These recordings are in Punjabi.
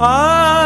ਉਹ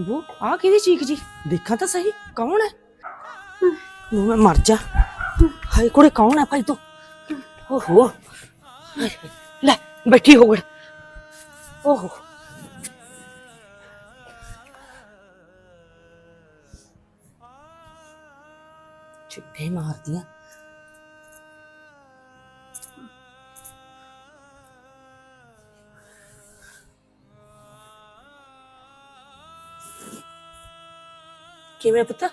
ਆ ਕਿਹਦੀ ਚੀਕ ਜੀ ਦੇਖਾਂ ਤਾਂ ਸਹੀ ਕੌਣ ਹੈ ਨੂੰ ਮੈਂ ਮਰ ਜਾ ਹਾਏ ਕੁੜੇ ਕੌਣ ਹੈ ਭਾਈ ਤੂੰ ਓਹੋ ਹਾਏ, ਲੈ ਬੈਠੀ ਹੋ ਗੜ ਓਹੋ ਚਿੱਟੇ ਮਾਰਦੀਆਂ ਕਿਵੇਂ ਪੁੱਤ?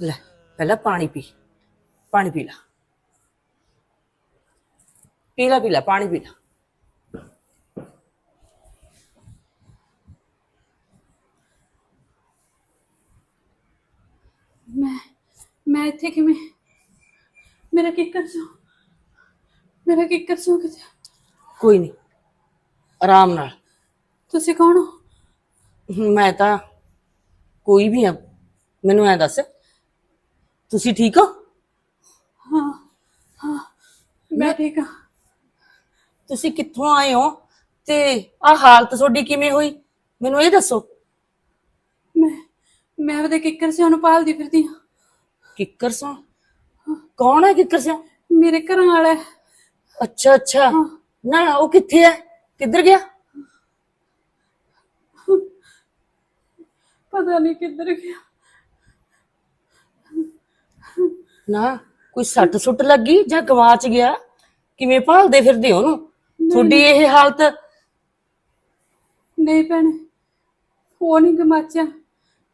ਲੈ, ਪਹਿਲਾਂ ਪਾਣੀ ਪੀ ਪਾਣੀ ਪੀ ਲੈ। ਪੀ ਲੈ ਪੀ ਲੈ, ਪਾਣੀ ਪੀ ਲੈ ਮੈਂ ਮੈਂ ਇੱਥੇ ਕਿਵੇਂ? ਮੇਰਾ ਕਿੱਕਰ ਸੋ ਮੇਰਾ ਕਿੱਕਰ ਸੋ ਕਿਤੇ? ਕੋਈ ਨਹੀਂ। ਆਰਾਮ ਨਾਲ। ਤੁਸੀਂ ਕੌਣ ਹੋ? ਮੈਂ ਤਾਂ ਕੋਈ ਵੀ ਆ ਮੈਨੂੰ ਐ ਦੱਸ ਤੁਸੀਂ ਠੀਕ ਹੋ? ਹਾਂ ਹਾਂ ਮੈਂ ਠੀਕ ਹਾਂ। ਤੁਸੀਂ ਕਿੱਥੋਂ ਆਏ ਹੋ? ਤੇ ਆ ਹਾਲਤ ਤੁਹਾਡੀ ਕਿਵੇਂ ਹੋਈ? ਮੈਨੂੰ ਇਹ ਦੱਸੋ। ਮੈਂ ਮੈਂ ਉਹਦੇ ਕਿੱਕਰ ਸੇ ਉਹਨੂੰ ਪਾਲਦੀ ਫਿਰਦੀ ਹਾਂ। ਕਿੱਕਰ ਸੋ? ਕੌਣ ਹੈ ਕਿੱਕਰ ਸੋ? ਮੇਰੇ ਘਰ ਵਾਲਾ। ਅੱਛਾ ਅੱਛਾ। ਨਾ ਉਹ ਕਿੱਥੇ ਹੈ? ਕਿੱਧਰ ਗਿਆ? ਪਤਾ ਨਹੀਂ ਕਿੱਧਰ ਗਿਆ। ਨਾ ਕੋਈ ਸੱਟ ਸੁੱਟ ਲੱਗੀ ਜਾਂ ਗਵਾਚ ਗਿਆ? ਕਿਵੇਂ ਭਾਲਦੇ ਫਿਰਦੇ ਹੋ ਉਹਨੂੰ? ਤੁਹਾਡੀ ਇਹ ਹਾਲਤ? ਨਹੀਂ ਭੈਣੇ ਉਹ ਨਹੀਂ ਗਮਾਚਿਆ।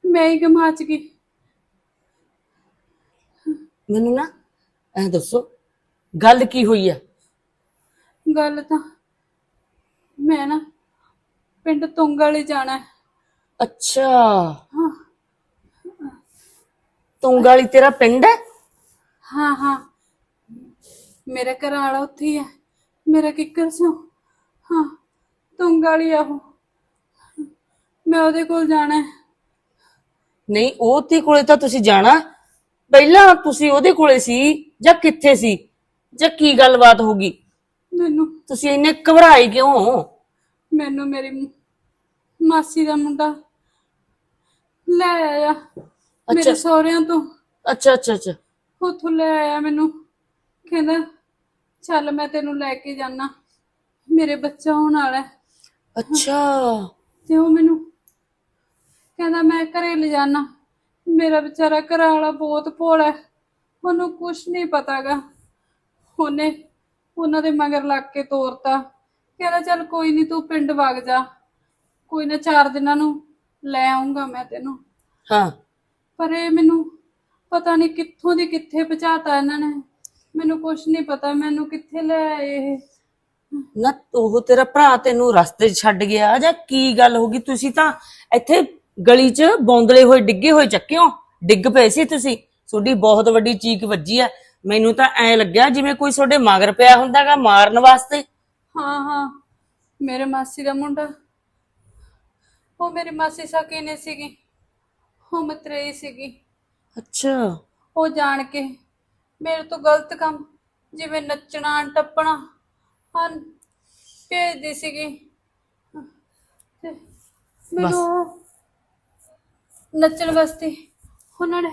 ਮੈਂ ਹੀ ਗਮਾਚ ਗਈ। ਮੈਨੂੰ ਨਾ ਐ ਦੱਸੋ ਗੱਲ ਕੀ ਹੋਈ ਹੈ ਗੱਲ ਤਾਂ ਮੈਂ ਨਾ ਪਿੰਡ ਤੁੰਗ ਵਾਲੇ ਜਾਣਾ ਹੈ। ਅੱਛਾ। ਹਾਂ। ਤੁੰਗਾਲੀ ਤੇਰਾ ਪਿੰਡ ਹੈ? ਹਾਂ ਹਾਂ। ਮੇਰਾ ਘਰ ਵਾਲਾ ਉੱਥੇ ਹੀ ਹੈ। ਮੇਰਾ ਕਿੱਕਰ ਸੋ ਹਾਂ ਤੁੰਗ ਵਾਲੀ ਆ ਉਹ। ਮੈਂ ਉਹਦੇ ਕੋਲ ਜਾਣਾ ਹੈ। ਨਹੀਂ ਉਹ ਤੇ ਕੋਲੇ ਤਾਂ ਤੁਸੀਂ ਜਾਣਾ। ਪਹਿਲਾਂ ਤੁਸੀਂ ਉਹਦੇ ਕੋਲੇ ਸੀ ਜਾਂ ਕਿੱਥੇ ਸੀ? ਜਾਂ ਕੀ ਗੱਲਬਾਤ ਹੋ ਗਈ? ਮੈਨੂੰ ਤੁਸੀਂ ਇੰਨੇ ਘਬਰਾਏ ਕਿਉਂ ਮੈਨੂੰ ਮੇਰੀ ਮਾਸੀ ਦਾ ਮੁੰਡਾ ਲੈ ਆਇਆ ਮੇਰੇ ਸਹੁਰਿਆਂ ਤੋਂ। ਅੱਛਾ ਅੱਛਾ ਅੱਛਾ। ਉੱਥੋਂ ਲੈ ਆਇਆ ਮੈਨੂੰ। ਕਹਿੰਦਾ ਚੱਲ ਮੈਂ ਤੈਨੂੰ ਲੈ ਕੇ ਜਾਣਾ ਮੇਰੇ ਬੱਚਾ ਹੋਣ ਵਾਲਾ ਹੈ। ਅੱਛਾ। ਤੇ ਉਹ ਮੈਨੂੰ ਕਹਿੰਦਾ ਮੈਂ ਘਰੇ ਲੈ ਜਾਣਾ ਮੇਰਾ ਵਿਚਾਰਾ ਘਰ ਵਾਲਾ ਬਹੁਤ ਭੋਲਾ ਹੈ। ਉਹਨੂੰ ਕੁਝ ਨਹੀਂ ਪਤਾਗਾ। ਉਹਨੇ ਉਹਨਾਂ ਦੇ ਮਗਰ ਲੱਗ ਕੇ ਤੋਰਤਾ। ਕਹਿੰਦਾ ਚੱਲ ਕੋਈ ਨਹੀਂ ਤੂੰ ਪਿੰਡ ਵਗ ਜਾ। ਕੋਈ ਨਾ ਚਾਰ ਦਿਨਾਂ ਨੂੰ ਲੈ ਆਉਂਗਾ ਮੈਂ ਤੈਨੂੰ। ਹਾਂ। ਪਰ ਇਹ ਮੈਨੂੰ ਪਤਾ ਨਹੀਂ ਕਿੱਥੋਂ ਦੀ ਕਿੱਥੇ ਪਹੁੰਚਾਤਾ ਇਹਨਾਂ ਨੇ। ਮੈਨੂੰ ਕੁਝ ਨਹੀਂ ਪਤਾ ਮੈਨੂੰ ਕਿੱਥੇ ਲੈ ਆਏ ਇਹ। ਨਾ ਉਹ ਤੇਰਾ ਭਰਾ ਤੈਨੂੰ ਰਸਤੇ 'ਚ ਛੱਡ ਗਿਆ ਜਾਂ ਕੀ ਗੱਲ ਹੋ ਗਈ? ਤੁਸੀਂ ਤਾਂ ਇੱਥੇ ਗਲੀ 'ਚ ਬੌਂਦਲੇ ਹੋਏ ਡਿੱਗੇ ਹੋਏ ਚੱਕਿਓ। ਡਿੱਗ ਪਏ ਸੀ ਤੁਸੀਂ। ਤੁਹਾਡੀ ਬਹੁਤ ਵੱਡੀ ਚੀਕ ਵੱਜੀ ਆ। ਮੈਨੂੰ ਤਾਂ ਐ ਲੱਗਿਆ ਜਿਵੇਂ ਕੋਈ ਤੁਹਾਡੇ ਮਗਰ ਪਿਆ ਹੁੰਦਾਗਾ ਮਾਰਨ ਵਾਸਤੇ। ਹਾਂ ਹਾਂ। ਮੇਰੇ ਮਾਸੀ ਦਾ ਮੁੰਡਾ। ਉਹ ਮੇਰੀ ਮਾਸੀ ਸਕੀ ਨੇ ਸੀਗੀ। ਉਹ ਮਤਰੇਈ ਸੀਗੀ। ਅੱਛਾ। ਉਹ ਜਾਣ ਕੇ ਮੇਰੇ ਤੋਂ ਗਲਤ ਕੰਮ ਜਿਵੇਂ ਨੱਚਣਾ ਟੱਪਣਾ ਹਾਂ ਭੇਜਦੀ ਸੀਗੀ। ਤੇ ਮੈਨੂੰ ਉਹ ਨੱਚਣ ਵਾਸਤੇ ਉਹਨਾਂ ਨੇ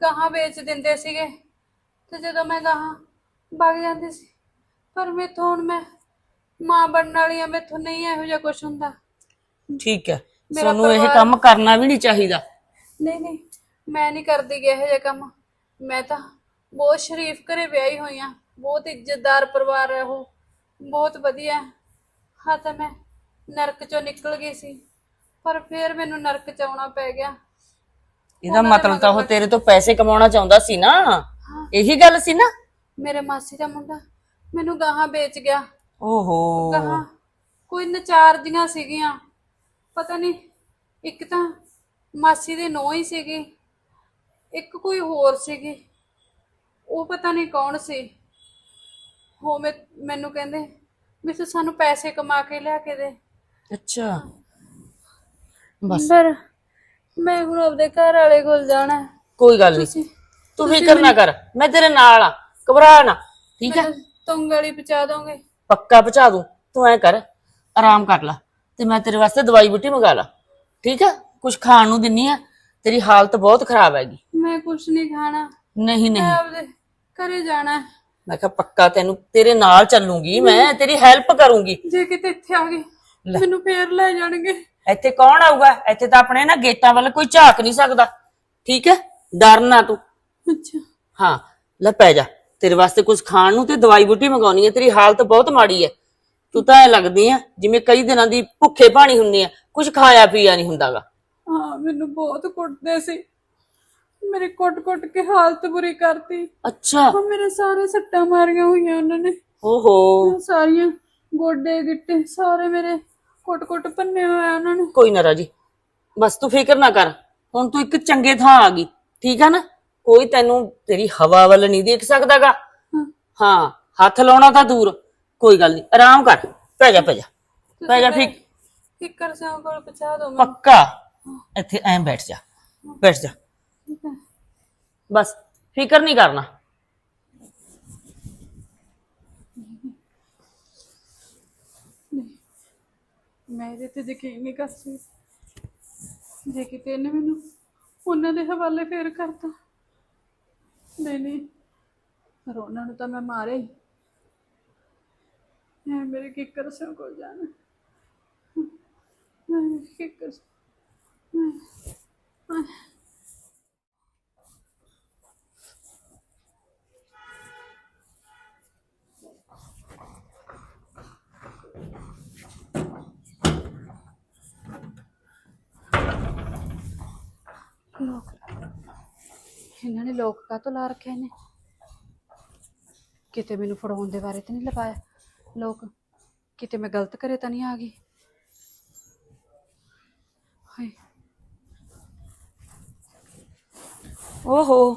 ਗਾਹਾਂ ਵੇਚ ਦਿੰਦੇ ਸੀਗੇ ਤੇ ਜਦੋਂ ਮੈਂ ਗਾਹਾਂ ਵਗ ਜਾਂਦੀ ਸੀ ਪਰ ਮੈਥੋਂ ਹੁਣ ਮੈਂ ਮਾਂ ਬਣਨ ਵਾਲੀ ਆ ਮੈਥੋਂ ਨਹੀਂ ਇਹੋ ਜਿਹਾ ਕੁਝ ਹੁੰਦਾ। ਠੀਕ ਹੈ ਮੇਰਾ ਤੁਹਾਨੂੰ ਇਹ ਪਰਿਵਾਰ- ਕੰਮ ਕਰਨਾ ਵੀ ਨਹੀਂ ਚਾਹੀਦਾ। ਨਹੀਂ ਨਹੀਂ ਮੈਂ ਨਹੀਂ ਕਰਦੀ ਗੇ ਇਹੋ ਜਿਹਾ ਕੰਮ। ਮੈਂ ਤਾਂ ਬਹੁਤ ਸ਼ਰੀਫ ਘਰੇ ਵਿਆਹੀ ਹੋਈ ਆ ਬਹੁਤ ਇੱਜ਼ਤਦਾਰ ਪਰਿਵਾਰ ਹੈ ਉਹ ਬਹੁਤ ਵਧੀਆ। ਹਾਂ ਤਾਂ ਮੈਂ ਨਰਕ ਚੋਂ ਨਿਕਲ ਗਈ ਸੀ। ਪਰ ਫਿਰ ਮੈਨੂੰ ਨਰਕ ਚ ਆਉਣਾ ਪੈ ਗਿਆ। ਇਹਦਾ ਮਤਲਬ ਤਾਂ ਉਹ ਤੇਰੇ ਤੋਂ ਪੈਸੇ ਕਮਾਉਣਾ ਚਾਹੁੰਦਾ ਸੀ ਨਾ। ਇਹੀ ਗੱਲ ਸੀ ਨਾ? ਮੇਰੇ ਮਾਸੀ ਦਾ ਮੁੰਡਾ ਮੈਨੂੰ ਗਾਹਾਂ ਵੇਚ ਗਿਆ। ਓਹੋ। ਗਾਹਾਂ ਕੋਈ ਨਚਾਰ ਦੀਆਂ ਸੀਗੀਆਂ। ਪਤਾ ਨਹੀਂ ਇੱਕ ਤਾਂ ਮਾਸੀ ਦੇ ਨੋਹ ਹੀ ਸੀਗੀ। ਇੱਕ ਕੋਈ ਹੋਰ ਸੀਗੀ। ਉਹ ਪਤਾ ਨਹੀਂ ਕੌਣ ਸੀ। ਮੈਂ ਮੈਨੂੰ ਕਹਿੰਦੇ ਵੀ ਤੂੰ ਸਾਨੂੰ ਪੈਸੇ ਕਮਾ ਕੇ ਲਿਆ ਕੇ ਦੇ। ਅੱਛਾ। ਬਸ। ਪਰ ਮੈਂ ਹੁਣ ਆਪਦੇ ਘਰ ਵਾਲੇ ਕੋਲ ਜਾਣਾ। ਹੈ। ਕੋਈ ਗੱਲ ਨਹੀਂ ਤੂੰ ਫਿਕਰ ਨਾ ਕਰ। ਮੈਂ ਤੇਰੇ ਨਾਲ ਆ। ਘਬਰਾ ਨਾ। ਠੀਕ ਹੈ ਮੈਨੂੰ ਤੁੰਗਲੀ ਪਹੁੰਚਾ ਦੋਗੇ। ਪੱਕਾ ਪਹੁੰਚਾ ਦੂੰ। ਤੂੰ ਐ ਕਰ। ਆਰਾਮ ਕਰ ਲੈ। ਤੇ ਮੈਂ ਤੇਰੇ ਵਾਸਤੇ ਦਵਾਈ ਬੂਟੀ ਮੰਗਾ ਲਾ। ਠੀਕ ਹੈ ਕੁਝ ਖਾਣ ਨੂੰ ਦਿੰਨੀ ਆ। ਤੇਰੀ ਹਾਲਤ ਬਹੁਤ ਖਰਾਬ ਹੈਗੀ। ਮੈਂ ਕੁਛ ਨਹੀਂ ਖਾਣਾ। ਨਹੀਂ ਮੈਂ ਨਹੀਂ। ਆਪਦੇ ਘਰੇ ਜਾਣਾ। ਹੈ। ਮੈਂ ਕਿਹਾ ਪੱਕਾ ਤੈਨੂੰ ਤੇਰੇ ਨਾਲ ਚੱਲੂਗੀ। ਮੈਂ ਤੇਰੀ ਹੈਲਪ ਕਰੂੰਗੀ। ਜੇ ਕਿਤੇ ਇੱਥੇ ਆ ਗਏ ਮੈਨੂੰ ਫੇਰ ਲੈ ਜਾਣਗੇ। ਇੱਥੇ ਕੌਣ ਆਊਗਾ? ਇੱਥੇ ਤਾਂ ਆਪਣੇ ਨਾ ਗੇਟਾਂ ਵੱਲ ਕੋਈ ਝਾਕ ਨਹੀਂ ਸਕਦਾ। ਠੀਕ ਹੈ? ਡਰ ਨਾ ਤੂੰ। ਅੱਛਾ। ਹਾਂ ਲੈ ਪੈ ਜਾ। ਤੇਰੇ ਵਾਸਤੇ ਕੁਝ ਖਾਣ ਨੂੰ ਤੇ ਦਵਾਈ ਬੂਟੀ ਮੰਗਾਉਣੀ ਹੈ। ਤੇਰੀ ਹਾਲਤ ਬਹੁਤ ਮਾੜੀ ਹੈ। ਤੂੰ ਤਾਂ ਐ ਲੱਗਦੀ ਆ ਜਿਵੇਂ ਕਈ ਦਿਨਾਂ ਦੀ ਭੁੱਖੇ ਪਾਣੀ ਹੁੰਨੀ ਆ। ਕੁਝ ਖਾਇਆ ਪੀਆ ਨਹੀਂ ਹੁੰਦਾਗਾ। ਹਾਂ ਮੈਨੂੰ ਬਹੁਤ ਕੁੱਟਦੇ ਸੀ। ਮੇਰੇ ਕੁੱਟ-ਕੁੱਟ ਕੇ ਹਾਲਤ ਬੁਰੀ ਕਰਤੀ। ਅੱਛਾ। ਉਹ ਮੇਰੇ ਸਾਰੇ ਸੱਟਾਂ ਮਾਰੀਆਂ ਹੋਈਆਂ ਉਹਨਾਂ ਨੇ। ਓਹੋ। ਸਾਰੀਆਂ ਗੋਡੇ ਗਿੱਟੇ ਸਾਰੇ ਮੇਰੇ ਕੁੱਟ-ਕੁੱਟ ਭੰਨੇ ਹੋਇਆ ਉਹਨਾਂ ਨੇ। ਕੋਈ ਨਾ ਰਾਜੀ। ਬਸ ਤੂੰ ਫਿਕਰ ਨਾ ਕਰ। ਹੁਣ ਤੂੰ ਇੱਕ ਚੰਗੇ ਥਾਂ ਆ ਗਈ। ਠੀਕ ਆ ਨਾ? ਕੋਈ ਤੈਨੂੰ ਤੇਰੀ ਹਵਾ ਵੱਲ ਨਹੀਂ ਦੇਖ ਸਕਦਾਗਾ। ਹਾਂ। ਹੱਥ ਲਾਉਣਾ ਤਾਂ ਦੂਰ। ਕੋਈ ਗੱਲ ਨਹੀਂ। ਆਰਾਮ ਕਰ। ਪੈ ਜਾ ਪੈ ਜਾ। ਪੈ ਜਾ ਫਿਕ ਫਿਕਰ ਸਿਆਂ ਕੋਲ ਪਹੁੰਚਾ ਦੋ ਪੱਕਾ। ਇੱਥੇ ਐਂ ਬੈਠ ਜਾ। ਬੈਠ ਜਾ। ਠੀਕ ਬਸ ਫਿਕਰ ਨਹੀਂ ਕਰਨਾ। ਮੈਂ ਇਹਦੇ ਤੇ ਯਕੀਨ ਨਹੀਂ ਕਰ ਸਕਦੀ। ਜੇ ਕਿਤੇ ਇਹਨੇ ਮੈਨੂੰ ਉਹਨਾਂ ਦੇ ਹਵਾਲੇ ਫੇਰ ਕਰਤਾ। ਨਹੀਂ ਨਹੀਂ, ਪਰ ਉਹਨਾਂ ਨੂੰ ਤਾਂ ਮੈਂ ਮਾਰਿਆ ਹੀ। ਮੈਂ ਮੇਰੇ ਕਿੱਕਰ ਸਿੰਘ ਕੋਲ ਜਾਣਾ। ਮੈਂ ਕਿੱਕਰ ਮੈਂ ਲੋਕ। ਇਹਨਾਂ ਨੇ ਲੋਕ ਕਾਹਤੋਂ ਲਾ ਰੱਖੇ ਨੇ ਕਿਤੇ ਮੈਨੂੰ ਫੜਾਉਣ ਦੇ ਬਾਰੇ ਤਾਂ ਨਹੀਂ ਲਗਾਇਆ। ਲੋਕ ਕਿਤੇ ਮੈਂ ਗਲਤ ਕਰੇ ਤਾਂ ਨਹੀਂ ਆ ਗਈ? ਹਾਏ। ਓਹੋ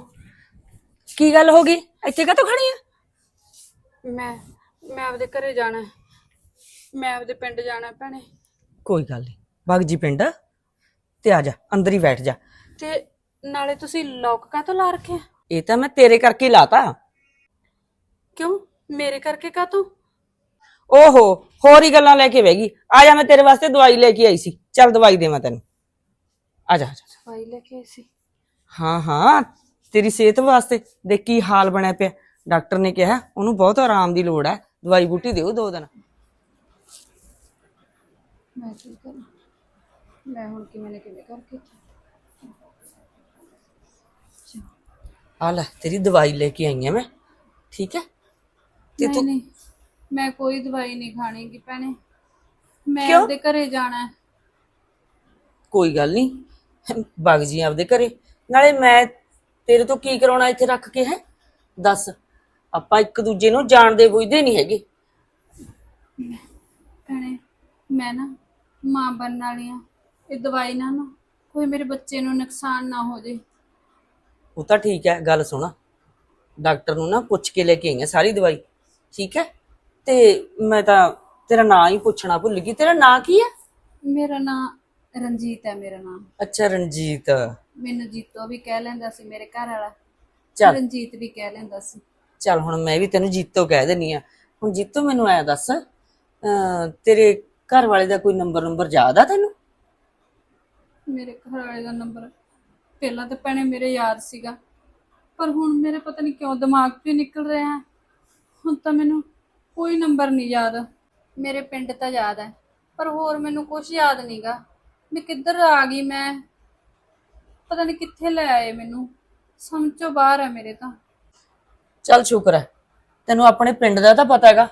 ਕੀ ਗੱਲ ਹੋ ਗਈ? ਇੱਥੇ ਕਾਹਤੋਂ ਖੜੀ ਆ? ਮੈਂ ਮੈਂ ਆਪਦੇ ਘਰੇ ਜਾਣਾ ਹੈ। ਮੈਂ ਆਪਦੇ ਪਿੰਡ ਜਾਣਾ ਹੈ ਭੈਣੇ। ਕੋਈ ਗੱਲ ਨਹੀਂ। ਵਗ ਜੀ ਪਿੰਡ ਤੇ ਆ ਜਾ ਅੰਦਰ ਹੀ ਬੈਠ ਜਾ। ਤੇ ਨਾਲੇ ਤੁਸੀਂ ਲੋਕ ਕਾਹਤੋਂ ਲਾ ਰੱਖਿਆ ਇਹ ਤਾਂ ਮੈਂ ਤੇਰੇ ਕਰਕੇ ਹੀ ਲਾਤਾ। ਕਿਉਂ? ਮੇਰੇ ਕਰਕੇ ਕਾਹਤੋਂ? ਓਹੋ ਹੋਰ ਹੀ ਗੱਲਾਂ ਲੈ ਕੇ ਬਹਿ ਗਈ। ਆ ਜਾ ਮੈਂ ਤੇਰੇ ਵਾਸਤੇ ਦਵਾਈ ਲੈ ਕੇ ਆਈ ਸੀ। ਚੱਲ ਦਵਾਈ ਦੇਵਾਂ ਤੈਨੂੰ। ਆ ਜਾ ਆ ਜਾ। ਦਵਾਈ ਲੈ ਕੇ ਆਈ ਸੀ। ਹਾਂ ਹਾਂ ਤੇਰੀ ਸਿਹਤ ਵਾਸਤੇ ਦੇਖ ਕੀ ਹਾਲ ਬਣਿਆ ਪਿਆ। ਡਾਕਟਰ ਨੇ ਕਿਹਾ ਉਹਨੂੰ ਬਹੁਤ ਆਰਾਮ ਦੀ ਲੋੜ ਹੈ। ਦਵਾਈ ਬੂਟੀ ਦਿਓ ਦੋ ਦਿਨ। ਮੈਂ ਕੀ ਕਰਾਂ? ਮੈਂ ਹੁਣ ਕਿਵੇਂ ਨਾ ਕਿਵੇਂ ਕਰਕੇ ਆ ਲੈ ਤੇਰੀ ਦਵਾਈ ਲੈ ਕੇ ਆਈ ਆ ਮੈਂ। ਠੀਕ ਹੈ? ਤੇ ਨਹੀਂ ਤੂੰ ਨਹੀਂ ਮੈਂ ਕੋਈ ਦਵਾਈ ਨਹੀਂ ਖਾਣੀਗੀ ਭੈਣੇ। ਮੈਂ ਕਿਉਂ? ਆਪਦੇ ਘਰੇ ਜਾਣਾ ਹੈ। ਕੋਈ ਗੱਲ ਨਹੀਂ। ਵਗ ਜੀ ਆਪਦੇ ਘਰੇ। ਨਾਲੇ ਮੈਂ ਤੇਰੇ ਤੋਂ ਕੀ ਕਰਾਉਣਾ ਇੱਥੇ ਰੱਖ ਕੇ ਹੈ? ਦੱਸ। ਆਪਾਂ ਇੱਕ ਦੂਜੇ ਨੂੰ ਜਾਣਦੇ ਬੁੱਝਦੇ ਨਹੀਂ ਹੈਗੇ। ਭੈਣੇ ਮੈਂ ਨਾ ਮਾਂ ਬਣਨ ਵਾਲੀ ਆ ਇਹ ਦਵਾਈ ਨਾਲ ਨਾ ਕੋਈ ਮੇਰੇ ਬੱਚੇ ਨੂੰ ਨੁਕਸਾਨ ਨਾ ਹੋ ਜੇ ਉਹ ਤਾਂ ਠੀਕ ਹੈ ਗੱਲ ਸੁਣਾ। ਡਾਕਟਰ ਨੂੰ ਨਾ ਪੁੱਛ ਕੇ ਲੈ ਕੇ ਆਈ ਆ ਸਾਰੀ ਦਵਾਈ ਠੀਕ ਹੈ? ਤੇ ਮੈਂ ਤਾਂ ਤੇਰਾ ਨਾਂ ਹੀ ਪੁੱਛਣਾ ਭੁੱਲ ਗਈ। ਤੇਰਾ ਨਾਂ ਕੀ ਹੈ? ਮੇਰਾ ਨਾਮ ਰਣਜੀਤ ਹੈ ਮੇਰਾ ਨਾਮ ਅੱਛਾ ਰਣਜੀਤ। ਮੈਨੂੰ ਜੀਤੋ ਵੀ ਕਹਿ ਲੈਂਦਾ ਸੀ ਮੇਰੇ ਘਰ ਵਾਲਾ। ਚੱਲ। ਰਣਜੀਤ ਵੀ ਕਹਿ ਲੈਂਦਾ ਸੀ। ਚੱਲ ਹੁਣ ਮੈਂ ਵੀ ਤੈਨੂੰ ਜੀਤੋ ਕਹਿ ਦਿੰਨੀ ਆ ਹੁਣ ਜੀਤੋ ਮੈਨੂੰ ਐ ਦੱਸ ਤੇਰੇ ਘਰ ਵਾਲੇ ਦਾ ਕੋਈ ਨੰਬਰ ਨੰਬਰ ਯਾਦ ਆ ਤੈਨੂੰ? ਮੇਰੇ ਘਰ ਵਾਲੇ ਦਾ ਨੰਬਰ ਪਹਿਲਾਂ ਤਾਂ ਭੈਣੇ ਮੇਰੇ ਯਾਦ ਸੀਗਾ, ਪਰ ਹੁਣ ਮੇਰੇ ਪਤਾ ਨਹੀਂ ਕਿਉਂ ਦਿਮਾਗ 'ਚੋਂ ਨਿਕਲ ਰਿਹਾ ਹੈ। ਹੁਣ ਤਾਂ ਮੈਨੂੰ ਕੋਈ ਨੰਬਰ ਨਹੀਂ ਯਾਦ। ਮੇਰੇ ਪਿੰਡ ਤਾਂ ਯਾਦ ਹੈ, ਪਰ ਹੋਰ ਮੈਨੂੰ ਕੁਝ ਯਾਦ ਨਹੀਂਗਾ ਮੈਂ ਕਿੱਧਰ ਆ ਗਈ ਮੈਂ। ਪਤਾ ਨਹੀਂ ਕਿੱਥੇ ਲੈ ਆਏ ਮੈਨੂੰ, ਸਮਝੋ ਬਾਹਰ ਹੈ ਮੇਰੇ ਤਾਂ। ਚੱਲ ਸ਼ੁਕਰ ਹੈ, ਤੈਨੂੰ ਆਪਣੇ ਪਿੰਡ ਦਾ ਤਾਂ ਪਤਾ ਹੈਗਾ,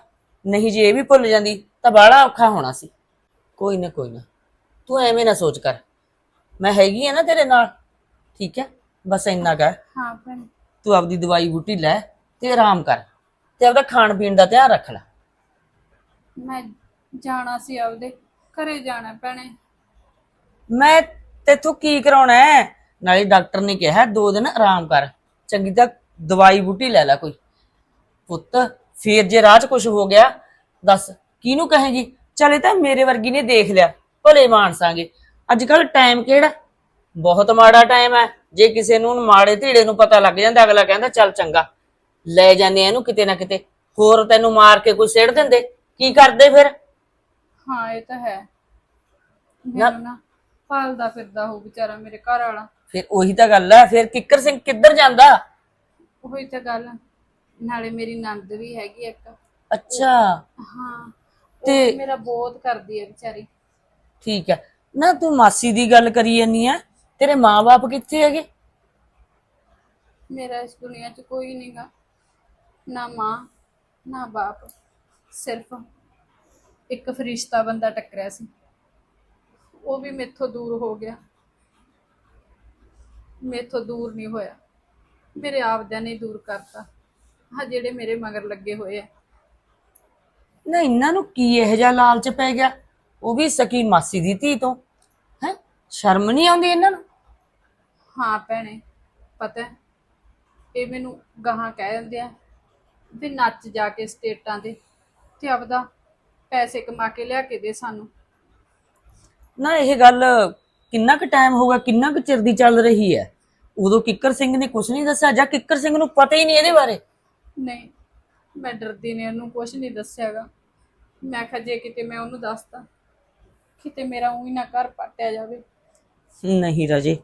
ਨਹੀਂ ਜੇ ਇਹ ਵੀ ਭੁੱਲ ਜਾਂਦੀ ਤਾਂ ਬਾਹਲਾ ਔਖਾ ਹੋਣਾ ਸੀ। ਕੋਈ ਨਾ ਕੋਈ ਨਾ, ਤੂੰ ਐਵੇਂ ਨਾ ਸੋਚ ਕਰ, ਮੈਂ ਹੈਗੀ ਆ ਨਾ ਤੇਰੇ ਨਾਲ ਠੀਕ ਹੈ? ਬਸ ਇੰਨਾ ਕਰ। ਹਾਂ ਭੈਣੇ। ਤੂੰ ਆਪਦੀ ਦਵਾਈ ਬੂਟੀ ਲੈ ਤੇ ਆਰਾਮ ਕਰ ਤੇ ਆਪਦਾ ਖਾਣ ਪੀਣ ਦਾ ਧਿਆਨ ਰੱਖ ਲੈ। ਮੈਂ ਜਾਣਾ ਸੀ ਆਪਦੇ ਘਰੇ ਜਾਣਾ ਭੈਣੇ। ਮੈਂ ਤੇਥੋਂ ਕੀ ਕਰਾਉਣਾ ਹੈ? ਨਾਲੇ ਡਾਕਟਰ ਨੇ ਕਿਹਾ ਦੋ ਦਿਨ ਆਰਾਮ ਕਰ। ਚੰਗੀ ਤਾਂ ਦਵਾਈ ਬੂਟੀ ਲੈ ਲੈ ਕੋਈ। ਪੁੱਤ ਫੇਰ ਜੇ ਰਾਹ 'ਚ ਕੁਝ ਹੋ ਗਿਆ ਦੱਸ ਕਿਹਨੂੰ ਕਹੇਗੀ? ਚਲੇ ਤਾਂ ਮੇਰੇ ਵਰਗੀ ਨੇ ਦੇਖ ਲਿਆ ਭਲੇ ਮਾਨਸਾਂਗੇ ਅੱਜ ਕੱਲ ਟਾਈਮ ਕਿਹੜਾ? ਬਹੁਤ ਮਾੜਾ ਟਾਈਮ ਹੈ। ਜੇ ਕਿਸੇ ਨੂੰ ਮਾੜੇ ਧੀੜੇ ਨੂੰ ਪਤਾ ਲੱਗ ਜਾਂਦਾ ਅਗਲਾ ਕਹਿੰਦਾ ਚੱਲ ਚੰਗਾ। ਲੈ ਜਾਂਦੇ ਆ ਇਹਨੂੰ ਕਿਤੇ ਨਾ ਕਿਤੇ। ਹੋਰ ਤੈਨੂੰ ਮਾਰ ਕੇ ਕੋਈ ਸਿੱਟ ਦਿੰਦੇ? ਕੀ ਕਰਦੇ ਫਿਰ? ਹਾਂ ਇਹ ਤਾਂ ਹੈ। ਮੈਨੂੰ ਨਾ ਪਾਲਦਾ ਫਿਰਦਾ ਹੋ ਵਿਚਾਰਾ ਮੇਰੇ ਘਰ ਵਾਲਾ। ਫਿਰ ਉਹੀ ਤਾਂ ਗੱਲ ਹੈ ਫਿਰ ਕਿੱਕਰ ਸਿੰਘ ਕਿੱਧਰ ਜਾਂਦਾ? ਉਹੀ ਤਾਂ ਗੱਲ ਆ। ਨਾਲੇ ਮੇਰੀ ਨੰਦ ਵੀ ਹੈਗੀ ਇੱਕ। ਅੱਛਾ। ਹਾਂ ਤੇ- ਤੇ ਮੇਰਾ ਬਹੁਤ ਕਰਦੀ ਹੈ ਵਿਚਾਰੀ। ਠੀਕ ਹੈ ਨਾ ਤੂੰ ਮਾਸੀ ਦੀ ਗੱਲ ਕਰੀ ਜਾਨੀ ਆ। ਤੇਰੇ ਮਾਪੇ ਕਿੱਥੇ ਹੈਗੇ? ਮੇਰਾ ਇਸ ਦੁਨੀਆ 'ਚ ਕੋਈ ਨਹੀਂਗਾ ਨਾ ਮਾਂ ਨਾ ਬਾਪ। ਸਿਰਫ ਇੱਕ ਫਰਿਸ਼ਤਾ ਬੰਦਾ ਟੱਕਰਿਆ ਸੀ। ਉਹ ਵੀ ਮੇਥੋਂ ਦੂਰ ਹੋ ਗਿਆ। ਮੇਥੋਂ ਦੂਰ ਨਹੀਂ ਹੋਇਆ। ਮੇਰੇ ਆਪਦਿਆਂ ਨੇ ਦੂਰ ਕਰਤਾ। ਆ ਜਿਹੜੇ ਮੇਰੇ ਮਗਰ ਲੱਗੇ ਹੋਏ ਆ। ਨਾ ਇਹਨਾਂ ਨੂੰ ਕੀ ਇਹ ਜਿਹਾ ਲਾਲਚ ਪੈ ਗਿਆ? ਉਹ ਵੀ ਸਕੀ ਮਾਸੀ ਦੀ ਧੀ ਤੋਂ। ਸ਼ਰਮ ਨਹੀਂ ਆਉਂਦੀ ਇਹਨਾਂ ਨੂੰ? ਹਾਂ ਭੈਣੇ ਪਤਾ ਹੈ, ਇਹ ਮੈਨੂੰ ਗਾਹਾਂ ਕਹਿ ਦਿੰਦੇ ਆ ਵੀ ਨੱਚ ਜਾ ਕੇ ਸਟੇਟਾਂ ਦੇ ਤੇ ਆਪਦਾ ਪੈਸੇ ਕਮਾ ਕੇ ਲਿਆ ਕੇ ਦੇ ਸਾਨੂੰ। ਨਾ ਇਹ ਗੱਲ ਕਿੰਨਾ ਕੁ ਟਾਈਮ ਹੋਗਾ ਕਿੰਨਾ ਕੁ ਚਿਰ ਦੀ ਚੱਲ ਰਹੀ ਹੈ? ਉਦੋਂ ਕਿੱਕਰ ਸਿੰਘ ਨੇ ਕੁਝ ਨਹੀਂ ਦੱਸਿਆ ਜਾਂ ਕਿੱਕਰ ਸਿੰਘ ਨੂੰ ਪਤਾ ਹੀ ਨਹੀਂ ਇਹਦੇ ਬਾਰੇ? ਨਹੀਂ ਮੈਂ ਡਰਦੀ ਨੇ ਉਹਨੂੰ ਕੁਝ ਨਹੀਂ ਦੱਸਿਆਗਾ। ਮੈਂ ਕਿਹਾ ਜੇ ਕਿਤੇ ਮੈਂ ਉਹਨੂੰ ਦੱਸਤਾ ਕਿਤੇ ਮੇਰਾ ਉਹੀ ਨਾ ਘਰ ਪੱਟਿਆ ਜਾਵੇ। ਨਹੀਂ ਰਾਜੇ,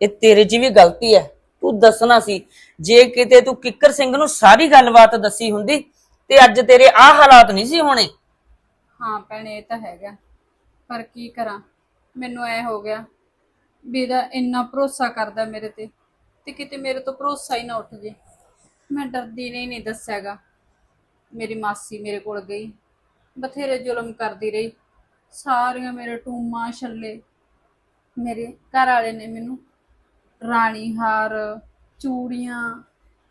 ਇਹ ਤੇਰੇ 'ਚ ਵੀ ਗਲਤੀ ਹੈ। ਤੂੰ ਦੱਸਣਾ ਸੀ, ਜੇ ਕਿਤੇ ਤੂੰ ਕਿੱਕਰ ਸਿੰਘ ਨੂੰ ਸਾਰੀ ਗੱਲਬਾਤ ਦੱਸੀ ਹੁੰਦੀ, ਤੇ ਅੱਜ ਤੇਰੇ ਆਹ ਹਾਲਾਤ ਨਹੀਂ ਸੀ ਹੋਣੇ? ਹਾਂ ਭੈਣੇ, ਇਹ ਤਾਂ ਹੈਗਾ। ਪਰ ਕੀ ਕਰਾਂ? ਮੈਨੂੰ ਐ ਹੋ ਗਿਆ ਵੀ ਇਹਦਾ ਇੰਨਾ ਭਰੋਸਾ ਕਰਦਾ ਮੇਰੇ ਤੇ ਤੇ ਕਿਤੇ ਮੇਰੇ ਤੋਂ ਭਰੋਸਾ ਹੀ ਨਾ ਉੱਠ ਜੇ। ਮੈਂ ਡਰਦੀ ਨੇ ਹੀ ਨਹੀਂ ਦੱਸਿਆਗਾ। ਮੇਰੀ ਮਾਸੀ ਮੇਰੇ ਕੋਲ ਗਈ। ਬਥੇਰੇ ਜ਼ੁਲਮ ਕਰਦੀ ਰਹੀ। ਸਾਰੀਆਂ ਮੇਰੇ ਟੂਮਾਂ ਛੱਲੇ। ਮੇਰੇ ਘਰ ਵਾਲੇ ਨੇ ਮੈਨੂੰ ਰਾਣੀ ਹਾਰ ਚੂੜੀਆਂ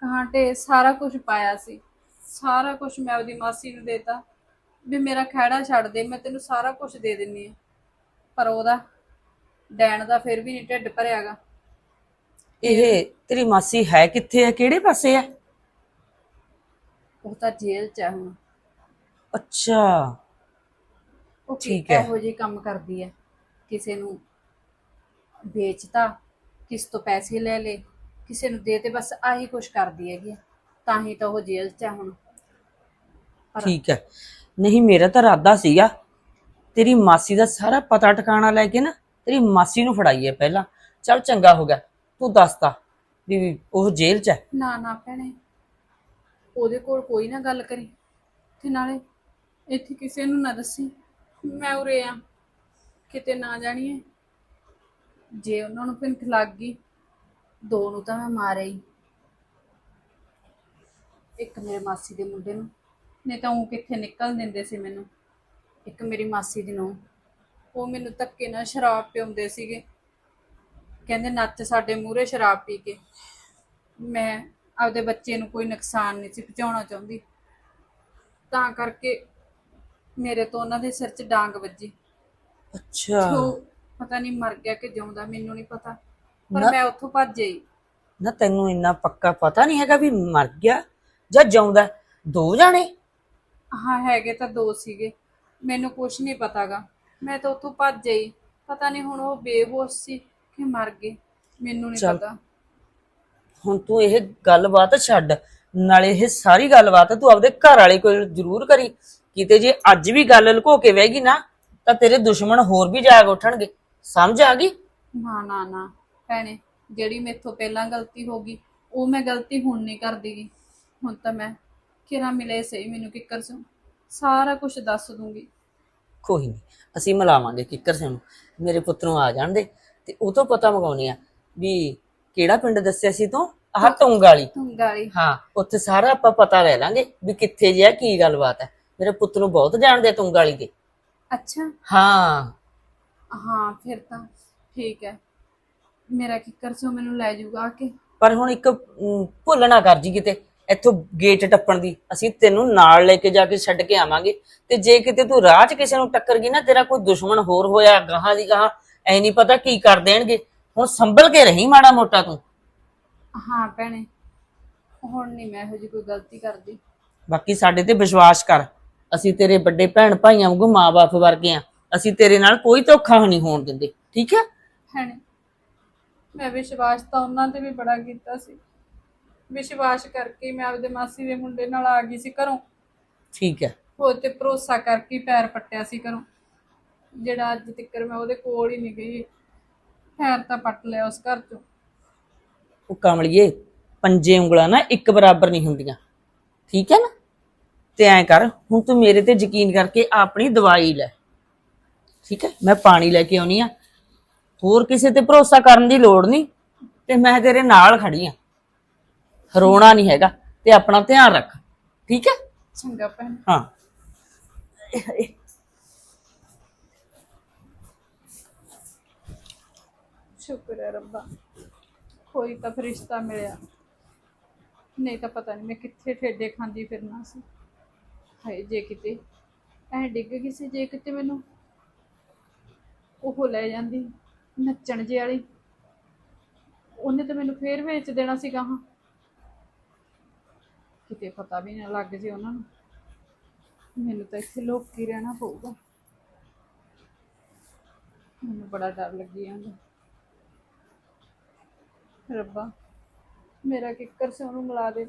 ਕਾਂਟੇ ਸਾਰਾ ਕੁਝ ਪਾਇਆ ਸੀ। ਸਾਰਾ ਕੁਝ ਮੈਂ ਉਹਦੀ ਮਾਸੀ ਨੂੰ ਦੇਤਾ ਵੀ ਮੇਰਾ ਖਹਿੜਾ ਛੱਡ ਦੇ ਮੈਂ ਤੈਨੂੰ ਸਾਰਾ ਕੁਝ ਦੇ ਦਿੰਨੀ ਆ। ਪਰ ਉਹਦਾ ਡੈਣ ਦਾ ਫਿਰ ਵੀ ਨਹੀਂ ਢਿੱਡ ਭਰਿਆਗਾ। ਇਹ ਤੇਰੀ ਮਾਸੀ ਹੈ ਕਿੱਥੇ ਹੈ ਕਿਹੜੇ ਪਾਸੇ ਹੈ ਉਹ ਤਾਂ ਜੇਲ੍ਹ ਚ ਆ ਹੁਣ। ਅੱਛਾ। ਉਹ ਠੀਕ ਹੈ। ਇਹੋ ਜਿਹੇ ਕੰਮ ਕਰਦੀ ਹੈ? ਕਿਸੇ ਨੂੰ ਵੇਚਤਾ ਕਿਸ ਤੋਂ ਪੈਸੇ ਲੈ ਲੇ ਕਿਸੇ ਨੂੰ ਦੇ ਤੇ ਬਸ ਆਹੀ ਕੁਛ ਕਰਦੀ ਹੈਗੀ ਆ। ਤਾਂ ਹੀ ਤਾਂ ਉਹ ਜੇਲ੍ਹ 'ਚ ਆ ਹੁਣ। ਠੀਕ ਹੈ। ਨਹੀਂ ਮੇਰਾ ਤਾਂ ਇਰਾਦਾ ਸੀਗਾ ਤੇਰੀ ਮਾਸੀ ਦਾ ਸਾਰਾ ਪਤਾ ਟਿਕਾਣਾ ਲੈ ਕੇ ਨਾ ਤੇਰੀ ਮਾਸੀ ਨੂੰ ਫੜਾਈਏ ਪਹਿਲਾਂ। ਚੱਲ ਚੰਗਾ ਹੋ ਗਿਆ ਤੂੰ ਦੱਸਤਾ ਵੀ ਉਹ ਜੇਲ੍ਹ 'ਚ ਹੈ। ਨਾ ਨਾ ਭੈਣੇ ਉਹਦੇ ਕੋਲ ਕੋਈ ਨਾ ਗੱਲ ਕਰੀ ਤੇ ਨਾਲੇ ਇੱਥੇ ਕਿਸੇ ਨੂੰ ਨਾ ਦੱਸੀ। ਮੈਂ ਉਰੇ ਆ ਕਿਤੇ ਨਾ ਜਾਣੀਏ। ਜੇ ਉਹਨਾਂ ਨੂੰ ਭਿੰਖ ਲੱਗ ਗਈ ਦੋ ਨੂੰ ਤਾਂ ਮੈਂ ਮਾਰਿਆ ਹੀ। ਇੱਕ ਮੇਰੇ ਮਾਸੀ ਦੇ ਮੁੰਡੇ ਨੂੰ। ਨਹੀਂ ਤਾਂ ਉਹ ਕਿੱਥੇ ਨਿਕਲ ਦਿੰਦੇ ਸੀ ਮੈਨੂੰ। ਇੱਕ ਮੇਰੀ ਮਾਸੀ ਦੀ ਨੂੰ ਉਹ ਮੈਨੂੰ ਧੱਕੇ ਨਾਲ ਸ਼ਰਾਬ ਪਿਉਂਦੇ ਸੀਗੇ। ਕਹਿੰਦੇ ਨੱਚ ਸਾਡੇ ਮੂਹਰੇ ਸ਼ਰਾਬ ਪੀ ਕੇ। ਮੈਂ ਆਪਦੇ ਬੱਚੇ ਨੂੰ ਕੋਈ ਨੁਕਸਾਨ ਨਹੀਂ ਸੀ ਪਹੁੰਚਾਉਣਾ ਚਾਹੁੰਦੀ। ਤਾਂ ਕਰਕੇ ਮੇਰੇ ਤੋਂ ਉਹਨਾਂ ਦੇ ਸਿਰ 'ਚ ਡਾਂਗ ਵੱਜੀ। ਅੱਛਾ। ਪਤਾ ਨਹੀਂ ਮਰ ਗਿਆ ਕਿ ਜਿਉਂਦਾ ਮੈਨੂੰ ਨਹੀਂ ਪਤਾ। ਪਰ ਨਾ- ਮੈਂ ਉੱਥੋਂ ਭੱਜ ਗਈ ਨਾ ਤੈਨੂੰ ਇੰਨਾ ਪੱਕਾ ਪਤਾ ਨਹੀਂ ਹੈਗਾ ਵੀ ਮਰ ਗਿਆ ਜਾਂ ਜਿਉਂਦਾ। ਦੋ ਜਾਣੇ? ਹਾਂ ਹੈਗੇ ਤਾਂ ਦੋ ਸੀਗੇ। ਮੈਨੂੰ ਕੁਝ ਨਹੀਂ ਪਤਾਗਾ। ਮੈਂ ਤਾਂ ਉੱਥੋਂ ਭੱਜ ਗਈ ਪਤਾ ਨਹੀਂ ਹੁਣ ਉਹ ਬੇਹੋਸ਼ ਸੀ ਕਿ ਮਰ ਗਏ। ਮੈਨੂੰ ਨਹੀਂ ਚੱਲ। ਪਤਾ। ਹੁਣ ਤੂੰ ਇਹ ਗੱਲਬਾਤ ਛੱਡ। ਨਾਲੇ ਇਹ ਸਾਰੀ ਗੱਲਬਾਤ ਤੂੰ ਆਪਦੇ ਘਰ ਵਾਲੇ ਕੋਲ ਜ਼ਰੂਰ ਕਰੀ। ਕਿਤੇ ਜੇ ਅੱਜ ਵੀ ਗੱਲ ਲੁਕੋ ਕੇ ਬਹਿ ਗਈ ਨਾ ਤਾਂ ਤੇਰੇ ਦੁਸ਼ਮਣ ਹੋਰ ਵੀ ਜਾਗ ਉੱਠਣਗੇ। ਸਮਝ ਆ ਗਈ? ਨਾ ਨਾ ਨਾ। ਭੈਣੇ ਜਿਹੜੀ ਮੇਥੋਂ ਪਹਿਲਾਂ ਗਲਤੀ ਹੋ ਗਈ ਉਹ ਮੈਂ ਗਲਤੀ ਹੁਣ ਨਹੀਂ ਕਰਦੀਗੀ ਹੁਣ ਤਾਂ ਮੈਂ ਕਿਰਾ ਮਿਲੇ ਸਹੀ ਮੈਨੂੰ ਕਿੱਕਰ ਸੋ ਸਾਰਾ ਕੁਝ ਦੱਸ ਦੂੰਗੀ। ਕੋਈ ਨਹੀਂ ਅਸੀਂ ਮਿਲਾਵਾਂਗੇ ਕਿੱਕਰ ਸਿੰਘ ਨੂੰ। ਮੇਰੇ ਪੁੱਤ ਨੂੰ ਆ ਜਾਣ ਦੇ ਤੇ ਉਹ ਤੋਂ ਪਤਾ ਮਗਾਉਣੇ ਆ ਵੀ ਕਿਹੜਾ ਪਿੰਡ ਦੱਸਿਆ ਸੀ ਤੂੰ? ਆਹ ਟੁੰਗ ਵਾਲੀ ਤੂੰ ਗਾਲੀ ਹਾਂ ਉੱਥੇ ਸਾਰਾ ਆਪਾਂ ਪਤਾ ਲੈ ਲਾਂਗੇ ਵੀ ਕਿੱਥੇ ਜਿਆ ਕੀ ਗੱਲਬਾਤ ਹੈ। ਮੇਰੇ ਪੁੱਤ ਨੂੰ ਬਹੁਤ ਜਾਣਦੇ ਆ ਟੁੰਗ ਵਾਲੀ ਦੇ। ਅੱਛਾ। ਹਾਂ। ਹਾਂ ਫਿਰ ਤਾਂ ਠੀਕ ਹੈ। ਮੇਰਾ ਕਿੱਕਰ ਸੋ ਮੈਨੂੰ ਲੈ ਜਾਊਗਾ ਆ ਕੇ। ਪਰ ਹੁਣ ਇੱਕ ਅਮ, ਭੁੱਲ ਨਾ ਕਰ ਜੀ ਕਿਤੇ। ਇੱਥੋਂ ਗੇਟ ਟੱਪਣ ਦੀ। ਅਸੀਂ ਤੈਨੂੰ ਨਾਲ ਲੈ ਕੇ ਜਾ ਕੇ ਛੱਡ ਕੇ ਆਵਾਂਗੇ। ਤੇ ਜੇ ਕਿਤੇ ਤੂੰ ਰਾਹ 'ਚ ਕਿਸੇ ਨੂੰ ਟੱਕਰ ਗਈ ਨਾ ਤੇਰਾ ਕੋਈ ਦੁਸ਼ਮਣ ਹੋਰ ਹੋਇਆ ਗਾਹਾਂ ਦੀ ਗਾਹਾਂ ਐ ਨਹੀਂ ਪਤਾ ਕੀ ਕਰ ਦੇਣਗੇ। ਹੁਣ ਸੰਭਲ ਕੇ ਰਹੀਂ ਮਾੜਾ ਮੋਟਾ ਤੂੰ। ਹਾਂ ਭੈਣੇ ਹੁਣ ਨਹੀਂ ਮੈਂ ਇਹੋ ਜਿਹੀ ਕੋਈ ਗਲਤੀ ਕਰਦੀ। ਬਾਕੀ ਸਾਡੇ ਤੇ ਵਿਸ਼ਵਾਸ ਕਰ। ਅਸੀਂ ਤੇਰੇ ਵੱਡੇ ਭੈਣ ਭਾਈਆਂ ਵਾਂਗੂ ਮਾਂ-ਬਾਪ ਵਰਗੇ ਆ। ਅਸੀਂ ਤੇਰੇ ਨਾਲ ਕੋਈ ਧੋਖਾ ਨਹੀਂ ਹੋਣ ਦਿੰਦੇ ਠੀਕ ਹੈ? ਭੈਣੇ ਮੈਂ ਵਿਸ਼ਵਾਸ ਤਾਂ ਉਹਨਾਂ ਤੇ ਵੀ ਬੜਾ ਕੀਤਾ ਸੀ। ਵਿਸ਼ਵਾਸ ਕਰਕੇ ਮੈਂ ਆਪਦੇ ਮਾਸੀ ਦੇ ਮੁੰਡੇ ਨਾਲ ਆ ਗਈ ਸੀ ਘਰੋਂ। ਠੀਕ ਹੈ। ਉਹ ਤੇ ਭਰੋਸਾ ਕਰਕੇ ਹੀ ਪੈਰ ਪੱਟਿਆ ਸੀ ਘਰੋਂ। ਜਿਹੜਾ ਅੱਜ ਤੱਕ ਮੈਂ ਉਹਦੇ ਕੋਲ ਹੀ ਨਹੀਂ ਗਈ। ਪੈਰ ਤਾਂ ਪੱਟ ਲਿਆ ਉਸ ਘਰ ਚੋਂ। ਉਹ ਕਮਲਿਏ ਪੰਜੇ ਉਂਗਲਾਂ ਨਾ ਇੱਕ ਬਰਾਬਰ ਨਹੀਂ ਹੁੰਦੀਆਂ। ਠੀਕ ਹੈ ਨਾ? ਤੇ ਐਂ ਕਰ ਹੁਣ ਤੂੰ ਮੇਰੇ ਤੇ ਯਕੀਨ ਕਰਕੇ ਆਪਣੀ ਦਵਾਈ ਲੈ। ਠੀਕ ਹੈ? ਮੈਂ ਪਾਣੀ ਲੈ ਕੇ ਆਉਣੀ ਆ। ਹੋਰ ਕਿਸੇ ਤੇ ਭਰੋਸਾ ਕਰਨ ਦੀ ਲੋੜ ਨਹੀਂ। ਤੇ ਮੈਂ ਤੇਰੇ ਨਾਲ ਖੜੀ ਆ। ਰੋਣਾ ਨਹੀਂ ਹੈਗਾ। ਤੇ ਆਪਣਾ ਧਿਆਨ ਰੱਖ। ਠੀਕ ਹੈ? ਚੰਗਾ ਭੈਣ। ਹਾਂ। ਸ਼ੁਕਰ ਹੈ ਰੱਬਾ। ਕੋਈ ਤਾਂ ਫਰਿਸ਼ਤਾ ਮਿਲਿਆ। ਨਹੀਂ ਤਾਂ ਪਤਾ ਨਹੀਂ ਮੈਂ ਕਿੱਥੇ ਠੇਡੇ ਖਾਂਦੀ ਫਿਰਨਾ ਸੀ। ਹਾਏ ਜੇ ਕਿਤੇ ਐ ਡਿੱਗ ਗਈ ਸੀ ਜੇ ਕਿਤੇ ਮੈਨੂੰ ਉਹ ਲੈ ਜਾਂਦੀ, ਨੱਚਣ ਜੇ ਵਾਲੀ। ਉਹਨੇ ਤਾਂ ਮੈਨੂੰ ਫੇਰ ਵੇਚ ਦੇਣਾ ਸੀ ਗਾਹਾਂ ਕਿਤੇ ਪਤਾ ਵੀ ਨਾ ਲੱਗ ਜੇ ਉਹਨਾਂ ਨੂੰ। ਮੈਨੂੰ ਤਾਂ ਇੱਥੇ ਲੋਕ ਕੀ ਰਹਿਣਾ ਪਊਗਾ। ਮੈਨੂੰ ਬੜਾ ਡਰ ਲੱਗੀ ਜਾਂਦਾ। ਰੱਬਾ, ਮੇਰਾ ਕਿੱਕਰ ਸੇ ਉਹਨੂੰ ਮਿਲਾ ਦੇ।